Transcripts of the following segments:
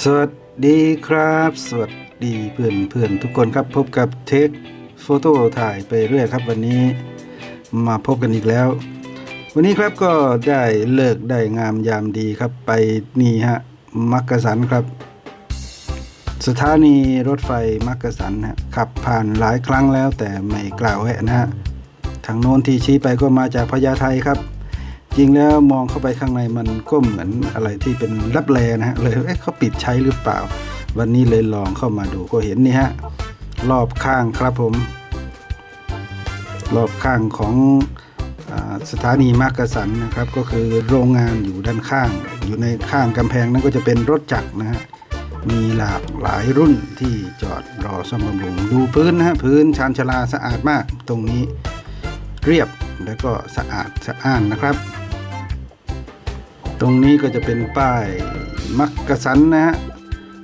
สวัสดีครับ สวัสดีเพื่อนเพื่อนทุกคนครับพบกับเทคโฟโต้ถ่ายไปเรื่อยครับ วันนี้มาพบกันอีกแล้ว วันนี้ครับก็ได้เลิกได้งามยามดีครับไปนี่ฮะมักกะสันครับ สถานีรถไฟมักกะสันฮะขับผ่านหลายครั้งแล้วแต่ไม่กล่าวแวะนะฮะทางโน้นที่ชี้ไปก็มาจากพญาไทครับ จริงแล้วมองเข้าไปข้างในมันก็เหมือนอะไรที่เป็นรับแลนะฮะเลยเอ๊ะเขาปิดใช้หรือเปล่า วันนี้เลยลองเข้ามาดูก็เห็นนี่ฮะรอบข้างครับผม รอบข้างของอสถานีมากกะสันนะครับ ก็คือโรงงานอยู่ด้านข้าง อยู่ในข้างกำแพงนั้นก็จะเป็นรถจักรนะฮะมีหลากหลายรุ่นที่จอดรอซ่อมบำรุงดูพื้นนะฮะพื้นชานชาลาสะอาดมากตรงนี้เรียบแล้วก็สะอาดสะอ้านนะครับ ตรงนี้ก็จะเป็นป้ายมักกะสันนะฮะ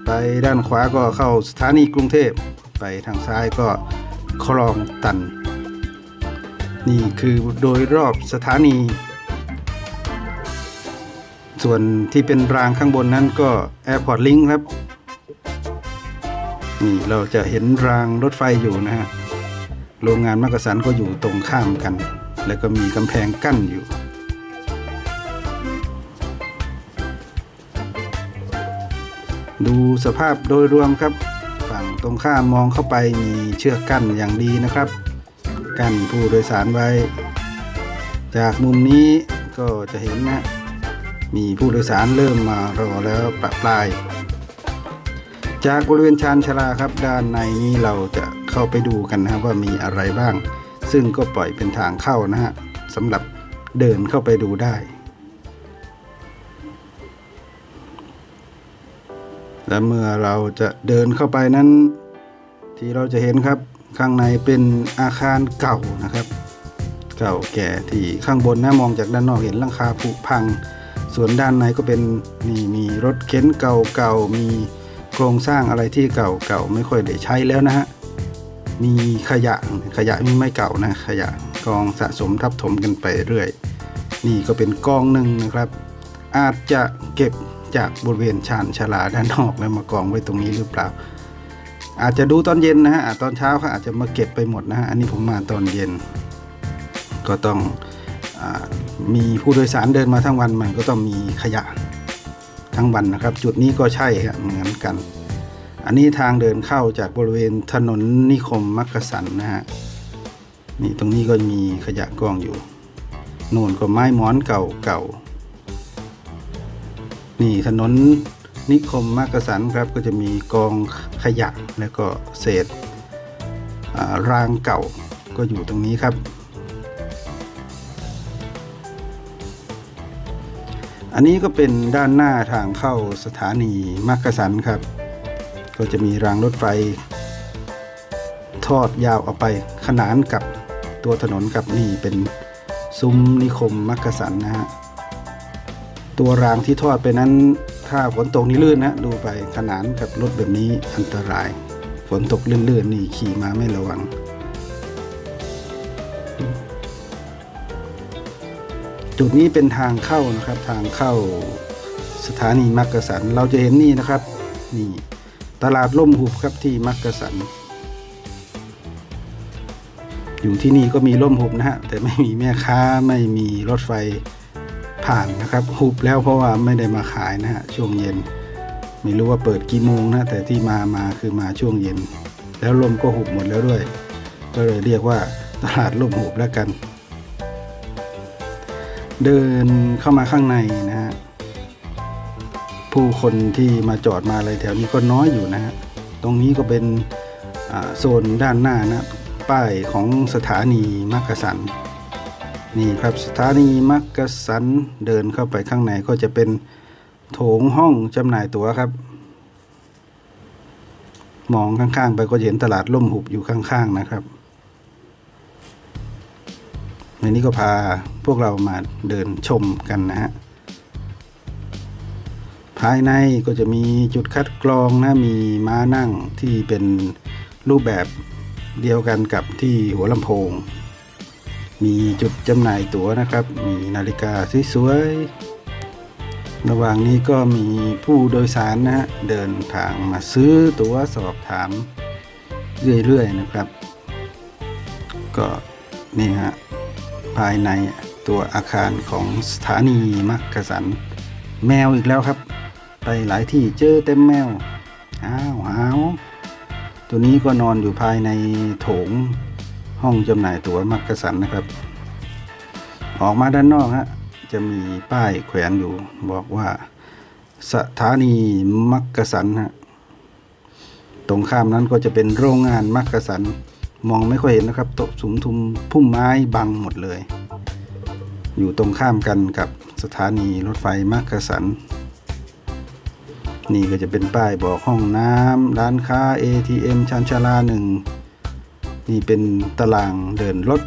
ไปด้านขวาก็เข้าสถานีกรุงเทพไปทางซ้ายก็คลองตัน นี่คือโดยรอบสถานี ส่วนที่เป็นรางข้างบนนั้นก็ Airport Link ครับ นี่เราจะเห็นรางรถไฟอยู่นะฮะ โรงงานมักกะสันก็อยู่ตรงข้ามกัน แล้วก็มีกำแพงกั้นอยู่ ดูสภาพโดยรวมครับ ฝั่งตรงข้ามมองเข้าไปมีเชือกกั้นอย่างดีนะครับ กั้นผู้โดยสารไว้ จากมุมนี้ก็จะเห็นนะ มีผู้โดยสารเริ่มมารอแล้วปะปลาย จากบริเวณชานชาลาครับ ด้านในนี้เราจะเข้าไปดูกันนะว่ามีอะไรบ้าง ซึ่งก็ปล่อยเป็นทางเข้านะฮะสำหรับเดินเข้าไปดูได้ และเมื่อเราจะเดินเข้าไปนั้น ที่เราจะเห็นครับข้างในเป็นอาคารเก่านะครับ เก่าแก่ที่ข้างบนนะมองจากด้านนอกเห็นหลังคาผุพัง ส่วนด้านในก็เป็นนี่มีรถเข็นเก่าๆมีโครงสร้างอะไรที่เก่าๆไม่ค่อยได้ใช้แล้วนะฮะมีขยะขยะมีไม่เก่านะขยะกองสะสมทับถมกันไปเรื่อย นี่ก็เป็นกองหนึ่งนะครับ อาจจะเก็บ จากบริเวณชานชาลาด้านนอกแล้วมากองไว้ตรงนี้หรือเปล่า อาจจะดูตอนเย็นนะฮะตอนเช้าเขาอาจจะมาเก็บไปหมดนะฮะอันนี้ผมมาตอนเย็น ก็ต้องอมีผู้โดยสารเดินมาทั้งวันมันก็ต้องมีขยะทั้งวันนะครับ จุดนี้ก็ใช่ฮะเหมือนกัน อันนี้ทางเดินเข้าจากบริเวณถนนนิคมมักกะสันนะฮะนี่ตรงนี้ก็มีขยะกองอยู่โน่นก็ไม้หมอนเก่าเก่า นี่ถนนนิคมมักกะสันครับก็จะมีกองขยะแล้วก็เศษรางเก่าก็อยู่ตรงนี้ครับ อันนี้ก็เป็นด้านหน้าทางเข้าสถานีมักกะสันครับ ก็จะมีรางรถไฟ ทอดยาวออกไปขนานกับตัวถนนกับนี่เป็นซุ้มนิคมมักกะสันนะฮะ ตัวรางที่ทอดไปนั้น ถ้าฝนตกนี่ลื่นนะ ดูไปขนานกับรถแบบนี้อันตราย ฝนตกลื่นๆนี่ขี่มาไม่ระวัง จุดนี้เป็นทางเข้านะครับทางเข้าสถานีมักกะสัน เราจะเห็นนี่นะครับ นี่ตลาดล่มหุบครับที่มักกะสัน อยู่ที่นี่ก็มีล่มหุบนะฮะแต่ไม่มีแม่ค้าไม่มีรถไฟ ผ่านนะครับหุบแล้วเพราะว่าไม่ได้มาขายนะฮะช่วงเย็น ไม่รู้ว่าเปิดกี่โมงนะแต่ที่มามาคือมาช่วงเย็น แล้วลมก็หุบหมดแล้วด้วย ก็เลยเรียกว่าตลาดลมหุบแล้วกัน เดินเข้ามาข้างในนะฮะผู้คนที่มาจอดมาอะไรแถวนี้ก็น้อยอยู่นะฮะตรงนี้ก็เป็นโซนด้านหน้านะป้ายของสถานีมักกะสัน นี่ครับสถานีมักกะสันเดินเข้าไปข้างในก็จะเป็นโถงห้องจำหน่ายตั๋วครับ มองข้างๆ ไปก็เห็นตลาดล่มหุบอยู่ข้างๆนะครับในนี้ก็พาพวกเรามาเดินชมกันนะฮะภายในก็จะมีจุดคัดกรองนะมีม้านั่งที่เป็นรูปแบบเดียวกันกับที่หัวลำโพง มีจุดจำหน่ายตั๋วนะครับ มีนาฬิกาสวยๆ ระหว่างนี้ก็มีผู้โดยสารนะฮะเดินทางมาซื้อตั๋วสอบถามเรื่อยๆนะครับ ก็นี่ฮะภายในตัวอาคารของสถานีมักกะสัน แมวอีกแล้วครับ ไปหลายที่เจอเต็มแมวอ้าวอ้าวตัวนี้ก็นอนอยู่ภายในโถง ห้องจำหน่ายตั๋วมักกะสันนะครับ ออกมาด้านนอกฮะจะมีป้ายแขวนอยู่บอกว่าสถานีมักกะสันฮะตรงข้ามนั้นก็จะเป็นโรงงานมักกะสันมองไม่ค่อยเห็นนะครับโต๊ะสุมทุมพุ่มไม้บังหมดเลย อยู่ตรงข้ามกันกับสถานีรถไฟมักกะสัน นี่ก็จะเป็นป้ายบอกห้องน้ำร้านค้า ATM ชานชาลาหนึ่ง นี่เป็นตารางเดินรถ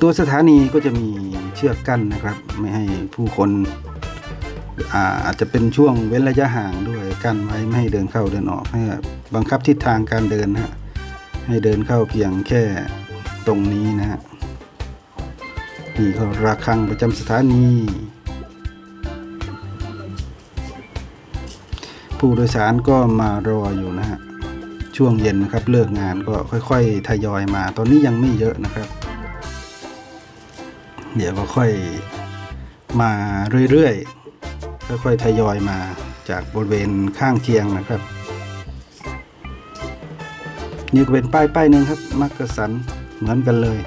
ตัวสถานีก็จะมีเชือกกั้นนะครับ ไม่ให้ผู้คนอาอาจจะเป็นช่วงเว้นระยะห่างด้วยกั้นไว้ไม่ให้เดินเข้าเดินออกให้บังคับทิศทางการเดินนะฮะให้เดินเข้าเพียงแค่ตรงนี้นะฮะนี่ก็ระฆังประจำสถานี ผู้โดยสารก็มารออยู่นะฮะช่วงเย็นนะครับเลิกงานก็ค่อยๆทยอยมา ตอนนี้ยังไม่เยอะนะครับ เดี๋ยวก็ค่อยมาเรื่อยๆค่อยๆทยอยมาจากบริเวณข้างเคียงนะครับ นี่ก็เป็นป้ายป้ายหนึ่งครับมักกะสันเหมือนกันเลย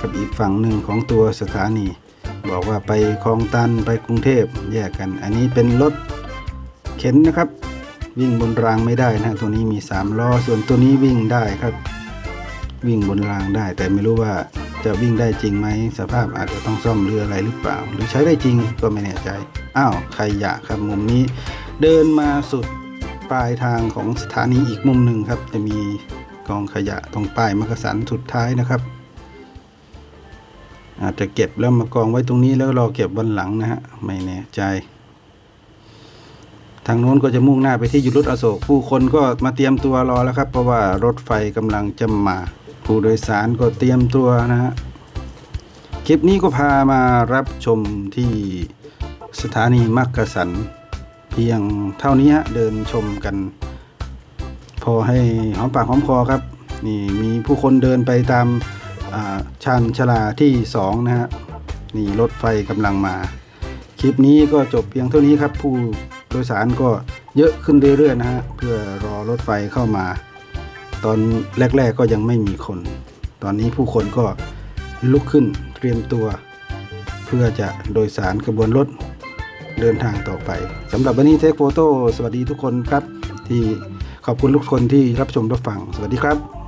กับอีกฝั่งหนึ่งของตัวสถานี บอกว่าไปคลองตันไปกรุงเทพแยกกัน อันนี้เป็นรถ เข็นนะครับ วิ่งบนรางไม่ได้นะตัวนี้มี3ล้อส่วนตัวนี้วิ่งได้ครับ วิ่งบนรางได้ แต่ไม่รู้ว่าจะวิ่งได้จริงไหมสภาพอาจจะต้องซ่อมเรืออะไรหรือเปล่า หรือใช้ได้จริงก็ไม่แน่ใจอ้าวใครอยากครับมุมนี้ เดินมาสุดปลายทางของสถานีอีกมุมหนึ่งครับ จะมีกองขยะตรงป้ายมักกะสันสุดท้ายนะครับ อาจจะเก็บแล้วมากองไว้ตรงนี้แล้วรอเก็บวันหลังนะฮะไม่แน่ใจ ทางโน้นก็จะมุ่งหน้าไปที่ยุทธอโศก ผู้คนก็มาเตรียมตัวรอแล้วครับ เพราะว่ารถไฟกำลังจะมา ผู้โดยสารก็เตรียมตัวนะฮะคลิปนี้ก็พามารับชมที่สถานีมักกะสัน เพียงเท่านี้เดินชมกัน พอให้หอมปากหอมคอครับ นี่มีผู้คนเดินไปตามาชานชลาที่สองนะฮะนี่รถไฟกำลังมา คลิปนี้ก็จบเพียงเท่านี้ครับผู้ โดยสารก็เยอะขึ้นเรื่อยๆนะฮะเพื่อรอรถไฟเข้ามา ตอนแรก ๆก็ยังไม่มีคน ตอนนี้ผู้คนก็ลุกขึ้นเตรียมตัว เพื่อจะโดยสารขบวนรถเดินทางต่อไปสำหรับวันนี้เทคโฟโต้สวัสดีทุกคนครับ ที่ขอบคุณทุกคนที่รับชมรับฟัง สวัสดีครับ